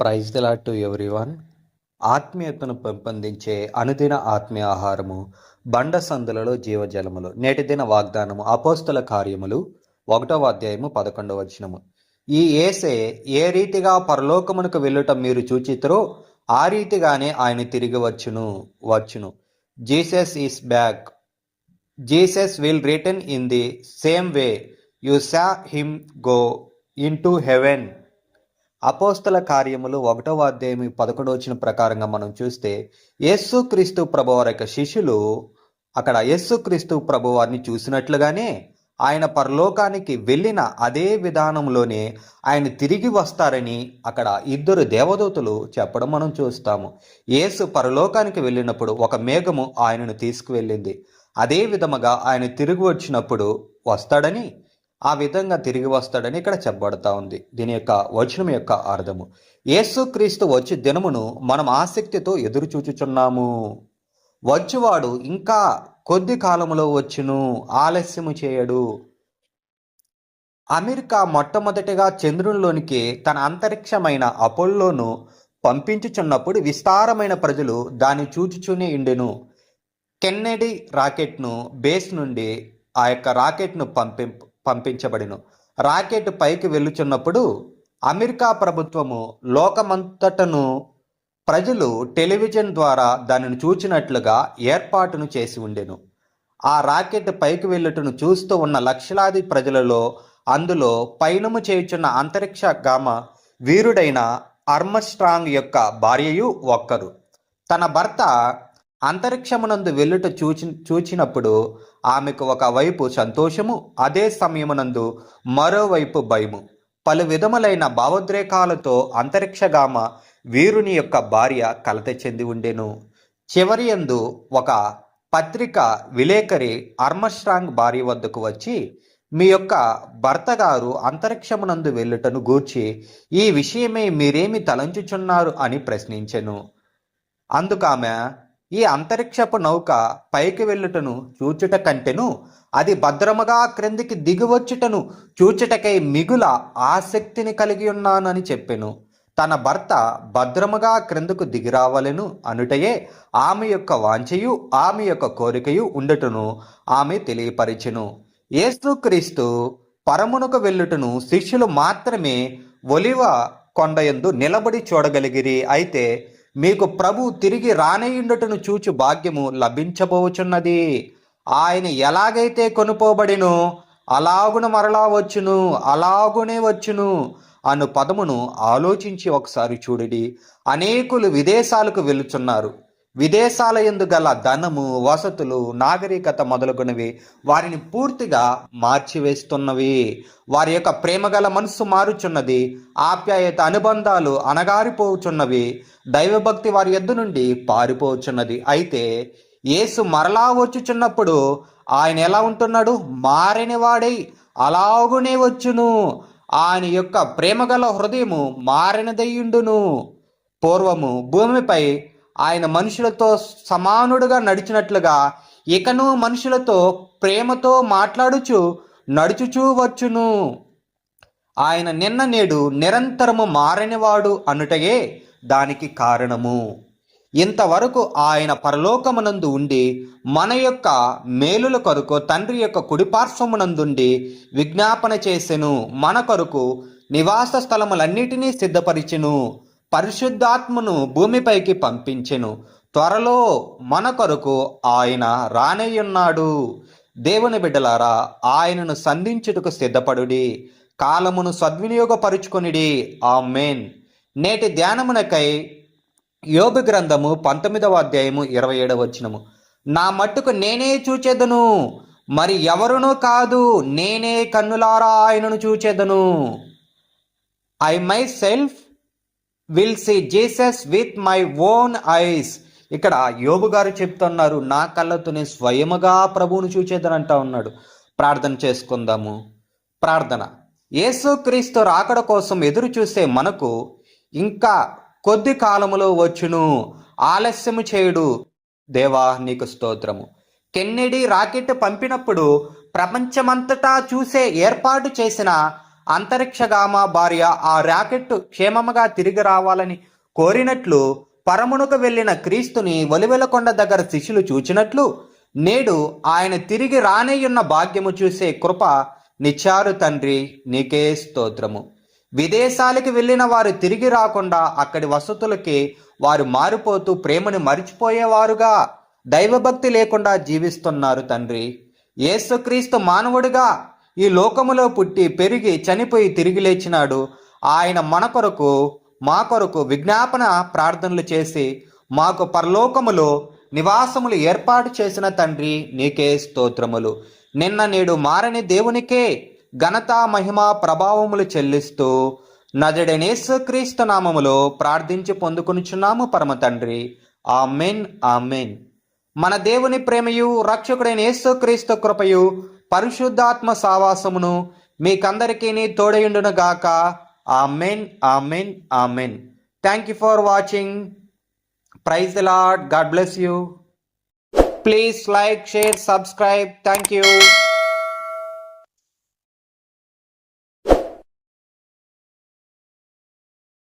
Praise the Lord to everyone. ఆత్మీయతను పెంపొందించే అనుదిన ఆత్మీయ ఆహారము బండ సందులలో జీవజలములు నేటి దిన వాగ్దానము అపోస్తుల కార్యములు ఒకటవ అధ్యాయము పదకొండవ వచనము. ఈ ఏసే ఏ రీతిగా పరలోకమునకు వెళ్ళుట మీరు చూచితరో ఆ రీతిగానే ఆయన తిరిగి వచ్చును వచ్చును. Jesus is back. Jesus will return in the same way you saw him go into heaven అపోస్తల కార్యములు ఒకటవ అధ్యాయం పదకొండు వచ్చిన ప్రకారంగా మనం చూస్తే యేసుక్రీస్తు ప్రభు వారి యొక్క శిష్యులు అక్కడ యేసుక్రీస్తు ప్రభు వారిని చూసినట్లుగానే ఆయన పరలోకానికి వెళ్ళిన అదే విధానంలోనే ఆయన తిరిగి వస్తారని అక్కడ ఇద్దరు దేవదూతలు చెప్పడం మనం చూస్తాము. యేసు పరలోకానికి వెళ్ళినప్పుడు ఒక మేఘము ఆయనను తీసుకువెళ్ళింది. అదే విధముగా ఆయన తిరిగి వచ్చినప్పుడు వస్తాడని ఆ విధంగా తిరిగి వస్తాడని ఇక్కడ చెప్పబడతా ఉంది. దీని యొక్క వచనం యొక్క అర్థము. యేసుక్రీస్తు వచ్చి దినమును మనం ఆసక్తితో ఎదురు చూచుచున్నాము వచ్చువాడు ఇంకా కొద్ది కాలంలో వచ్చును ఆలస్యము చేయడు. అమెరికా మొట్టమొదటిగా చంద్రునిలోనికి తన అంతరిక్షమైన అపోల్లోను పంపించుచున్నప్పుడు విస్తారమైన ప్రజలు దాన్ని చూచుచునే ఇండెను. కెన్నెడీ రాకెట్ను బేస్ నుండి ఆ యొక్క రాకెట్ను పంపి పంపించబడిను. రాకెట్ పైకి వెళ్ళుచున్నప్పుడు అమెరికా ప్రభుత్వము లోకమంతటను ప్రజలు టెలివిజన్ ద్వారా దానిని చూచినట్లుగా ఏర్పాటును చేసి ఉండెను. ఆ రాకెట్ పైకి వెళ్ళుటను చూస్తూ ఉన్న లక్షలాది ప్రజలలో అందులో పయనము చేయుచున్న అంతరిక్ష గామ వీరుడైన అర్మస్ట్రాంగ్ యొక్క భార్యయు ఒక్కరు. తన భర్త అంతరిక్షమునందు వెళ్ళుట చూచి చూచినప్పుడు ఆమెకు ఒక వైపు సంతోషము అదే సమయమునందు మరోవైపు భయము. పలు విధములైన భావోద్రేకాలతో అంతరిక్షగామ వీరుని యొక్క భార్య కలత చెంది ఉండెను. చివరి యందు ఒక పత్రిక విలేకరి అర్మస్ట్రాంగ్ భార్య వద్దకు వచ్చి మీ యొక్క భర్త గారు అంతరిక్షమునందు వెళ్ళుటను గూర్చి ఈ విషయమే మీరేమి తలంచుచున్నారు అని ప్రశ్నించెను. అందుకామె ఈ అంతరిక్షపు నౌక పైకి వెళ్ళుటను చూచుట కంటెను అది భద్రముగా క్రిందికి దిగివచ్చుటను చూచుటకై మిగుల ఆసక్తిని కలిగి ఉన్నానని చెప్పెను. తన భర్త భద్రముగా క్రిందకు దిగిరావలను అనుటయే ఆమె యొక్క వాంఛయు ఆమె యొక్క కోరికయు ఉండటను ఆమె తెలియపరిచెను. యేసుక్రీస్తు పరమునకు వెళ్ళుటను శిష్యులు మాత్రమే ఒలివ కొండయందు నిలబడి చూడగలిగిరి. అయితే మీకు ప్రభు తిరిగి రానేయుండటను చూచు భాగ్యము లభించబోచున్నది. ఆయన ఎలాగైతే కొనుపోబడినో అలాగున మరలా వచ్చును అలాగునే వచ్చును అను పదమును ఆలోచించి ఒకసారి చూడండి. అనేకులు విదేశాలకు వెళుచున్నారు విదేశాల ఎందు గల ధనము వసతులు నాగరికత మొదలుగునవి వారిని పూర్తిగా మార్చివేస్తున్నవి. వారి యొక్క ప్రేమగల మనస్సు మారుచున్నది ఆప్యాయత అనుబంధాలు అనగారిపోచున్నవి దైవభక్తి వారి ఎద్దు నుండి పారిపోచున్నది. అయితే యేసు మరలా వచ్చుచున్నప్పుడు ఆయన ఎలా ఉంటున్నాడు? మారని వాడై అలాగునే వచ్చును. ఆయన యొక్క ప్రేమగల హృదయము మారినదయ్యుండును. పూర్వము భూమిపై ఆయన మనుషులతో సమానుడుగా నడిచినట్లుగా ఇకను మనుషులతో ప్రేమతో మాట్లాడుచు నడుచుచూ వచ్చును. ఆయన నిన్న నేడు నిరంతరము మారనివాడు అనుటయే దానికి కారణము. ఇంతవరకు ఆయన పరలోకమునందు ఉండి మన యొక్క మేలుల కొరకు తండ్రి యొక్క కుడిపార్శ్వమునందుండి విజ్ఞాపన చేసెను. మన కొరకు నివాస స్థలములన్నిటినీ సిద్ధపరిచెను. పరిశుద్ధాత్మను భూమిపైకి పంపించెను. త్వరలో మన కొరకు ఆయన రానయ్యున్నాడు. దేవుని బిడ్డలారా ఆయనను సంధించుటకు సిద్ధపడుడి. కాలమును సద్వినియోగపరుచుకొనిడి. ఆ మేన్ నేటి ధ్యానమునకై యోగు గ్రంథము పంతొమ్మిదవ అధ్యాయము ఇరవై ఏడవ వచ్చినము నా మట్టుకు నేనే చూచేదను మరి ఎవరునూ కాదు నేనే కన్నులారా ఆయనను చూచేదను. I myself will see Jesus with my own eyes. ఇక్కడ యోబు గారు చెప్తున్నారు నా కళ్ళతోనే స్వయముగా ప్రభువును చూచేదనంటా ఉన్నాడు. ప్రార్థన చేసుకుందాము. ప్రార్థన. యేసుక్రీస్తు రాకడ కోసం ఎదురు చూసే మనకు ఇంకా కొద్ది కాలములో వచ్చును. ఆలస్యము చేయుడు. దేవా నీకు స్తోత్రము. కెన్నెడీ రాకెట్ పంపినప్పుడు ప్రపంచమంతటా చూసే ఏర్పాటు చేసిన అంతరిక్షగామ భార్య ఆ ర్యాకెట్ క్షేమముగా తిరిగి రావాలని కోరినట్లు పరమునకు వెళ్ళిన క్రీస్తుని ఒలివెలకొండ దగ్గర శిష్యులు చూచినట్లు నేడు ఆయన తిరిగి రానేయున్న భాగ్యము చూసే కృప నిచ్చారు తండ్రి నీకే స్తోత్రము. విదేశాలకు వెళ్ళిన వారు తిరిగి రాకుండా అక్కడి వసతులకి వారు మారిపోతూ ప్రేమను మరిచిపోయేవారుగా దైవభక్తి లేకుండా జీవిస్తున్నారు తండ్రి. యేసుక్రీస్తు మానవుడిగా ఈ లోకములో పుట్టి పెరిగి చనిపోయి తిరిగి లేచినాడు. ఆయన మన కొరకు మా కొరకు విజ్ఞాపన ప్రార్థనలు చేసి మాకు పరలోకములో నివాసములు ఏర్పాటు చేసిన తండ్రి నీకే స్తోత్రములు. నిన్న నేడు మారని దేవునికే ఘనత మహిమ ప్రభావములు చెల్లిస్తూ నజడనేసుక్రీస్తు నామములో ప్రార్థించి పొందుకునిచున్నాము పరమ తండ్రి. Amen amen. మన దేవుని ప్రేమయు రక్షకుడైన యేసుక్రీస్తు కృపయు పరిశుద్ధాత్మ సావాసమును మీకందరికీ తోడయుండును గాక. Amen amen amen. Thank you for watching praise Lord God bless you please like share subscribe thank you